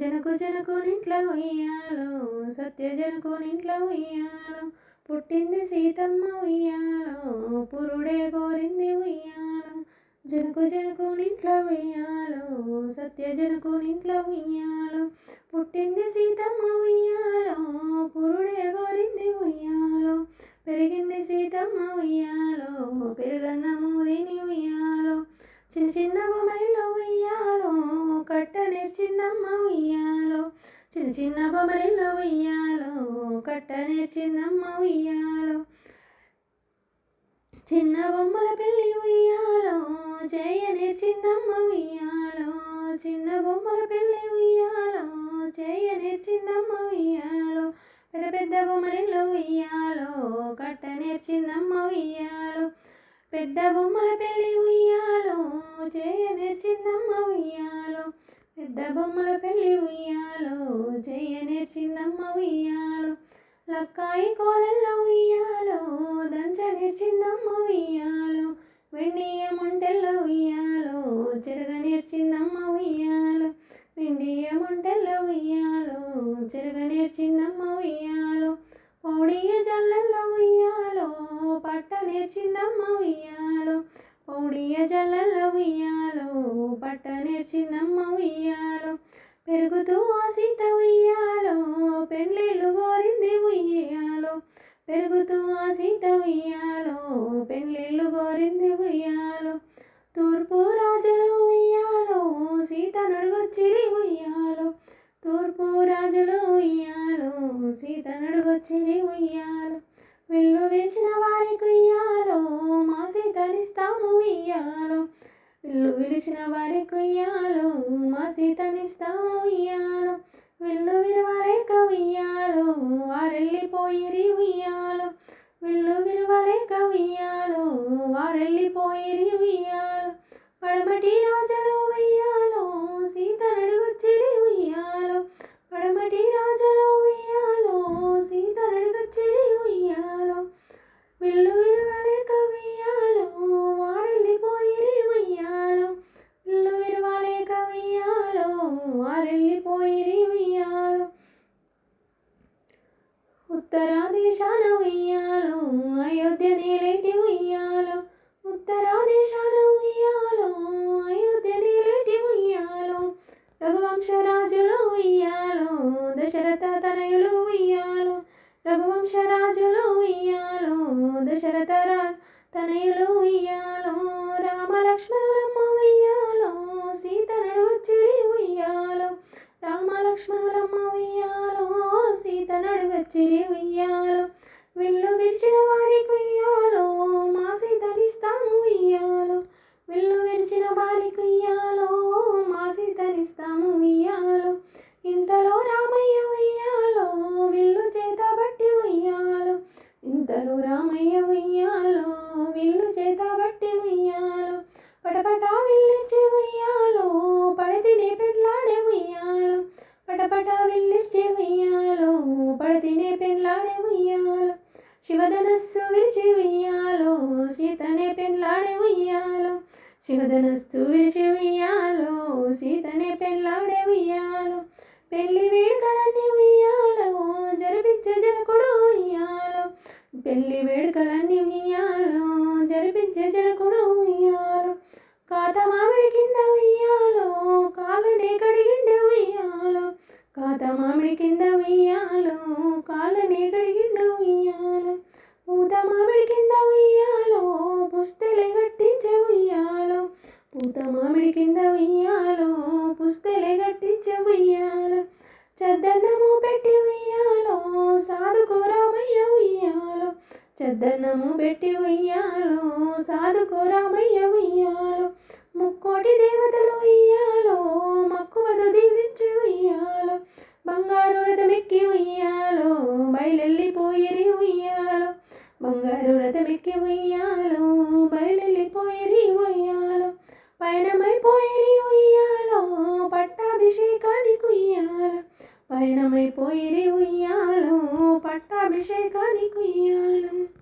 జనకు జనకునింట్లో ఉయ్యాలో సత్య జనకునింట్లో ఉయ్యాలో పుట్టింది సీతమ్మ ఉయ్యాలో పురుడే కోరింది ఉయ్యాలో. జనకు జనకునింట్లో ఉయ్యాలో సత్య జనకునింట్లో ఉయ్యాలో పుట్టింది సీతమ్మ ఉయ్యాలో నేర్చిందమ్మ ఉయ్యాలో చిన్న చిన్న బొమ్మరిలో ఉయ్యాలో కట్ట నేర్చిందమ్మ ఉయ్యాలో చిన్న బొమ్మల పెళ్ళి ఉయ్యాలో చేయ నేర్చిందమ్మ ఉయ్యాలో చిన్న బొమ్మల పెళ్ళి ఉయ్యాలో చేయ నేర్చిందమ్మ ఉయ్యాలో పెద్ద పెద్ద బొమ్మరిలో ఉయ్యాలో కట్ట నేర్చిందమ్మ ఉయ్యాలో పెద్ద బొమ్మల పెద్ద బొమ్మల పెళ్ళి ఉయ్యాలో చేయ నేర్చిందమ్మ ఉయ్యాలో లక్కాయి కోలల్లో ఉయ్యాలో దంచ నేర్చిందమ్మ ఉయ్యాలో వెండియ మొంటెల్లో ఉయ్యాలో చెరగ నేర్చిందమ్మ ఉయ్యాలో వెండియ మొంటెల్లో ఉయ్యాలో చెరగ నేర్చిందమ్మ ఉయ్యాలో పౌడియ జల్లల్లో ఉయ్యాలో పట్ట నేర్చిందమ్మ ఉయ్యాలో పౌడియ జల్లల్లో ఉయ్యాలో పట్ట నేర్చిందమ్మ ఉయ్యాలో పెరుగుతూ ఆ ఉయ్యాలో పెళ్ళిళ్ళు కోరింది ఉయ్యాలో పెరుగుతూ ఆ ఉయ్యాలో పెళ్ళిళ్ళు గోరింది ఉయ్యాలో తూర్పు రాజులు ఉయ్యాలో సీత నడుగొచ్చిరి ఉయ్యాలో తూర్పు రాజులు ఉయ్యాలో సీత నడుగొచ్చిరి ఉయ్యాలో. విల్లు విడిచిన వారికి కుయ్యాలో మాసి తనిస్తాము ఇయ్యాలో. విల్లు విడిచిన వారికి కుయ్యాలో మాసి తనిస్తాము ఇయ్యాలో. విల్లు విరవలేక ఉయ్యాలో వారెళ్ళిపోయిరి ఉయ్యాలో. విల్లు విరవలేక ఉయ్యాలో వారెళ్ళిపోయిరి ఉయ్యాలో. పడమటి రాజులు ఉయ్యాలో దశరథ తనయులు ఉయ్యాలో రఘువంశరాజులు ఉయ్యాలో దశరథ రా తనయులు ఉయ్యాలో రామలక్ష్మణులమ్మ లక్ష్మణులమ్మ సీతనుడు సీత నడువచ్చిరి ఉయ్యాలో రామ సీతనుడు ఉయ్యాలో ఉయ్యాలు ఉయ్యాలో విల్లు విరిచిన వారికి ఉయ్యాలు మా సీతనిస్తాము ఉయ్యాలో విల్లు విరిచిన వారికి ఉయ్యాలు రామయ్య ఉయ్యాలో విల్లు చేత బట్టి ఉయ్యాలో పటపట విల్లిచ్చి ఉయ్యాలో పడతినే పెళ్ళాడే ఉయ్యాలో పటపట విల్లిచ్చి ఉయ్యాలో పడతినే పెళ్ళాడే ఉయ్యాలో శివధనస్సు విరిచి ఉయ్యాలో సీతనే పెళ్ళాడే ఉయ్యాలో శివధనస్సు విరిచి ఉయ్యాలో సీతనే పెళ్ళాడే ఉయ్యాలో పెళ్ళి వేడుకలన్నీ ఉయ్యాలో జరిపించే జనకుడు పెళ్ళి వేడుకలన్నీ ఉయ్యాలో జరిపించే జనకుడు ఉయ్యాలో కాత మామిడి కింద ఉయ్యాలో కాలనే కడిగిండే ఉయ్యాలో కాత మామిడి కింద ఉయ్యాలో కాలనే కడిగిండు ఉయ్యాలో పూత మామిడి కింద ఉయ్యాలో పుస్తెలే కట్టించే ఉయ్యాలో పూత మామిడి కింద ఉయ్యాలో పుస్తెలే కట్టించే ఉయ్యాలో చద్దన్నము చదనము పెట్టి ఉయ్యాలో సాధుకు రామయ్య ఉయ్యాలో ముక్కోటి దేవతలు ఉయ్యాలో మక్కువద దీవించి ఉయ్యాలో బంగారు రథమెక్కి ఉయ్యాలో బయలెళ్ళిపోయిరి ఉయ్యాలో బంగారు రథమెక్కి ఉయ్యాలో బయలెళ్ళిపోయిరి ఉయ్యాలో పయనమైపోయిరి ఉయ్యాలో పట్టాభిషేకానికి ఉయ్యాలో పయనమైపోయిరి ఉయ్యాలు పట్టాభిషేకానికి ఉయ్యాలు.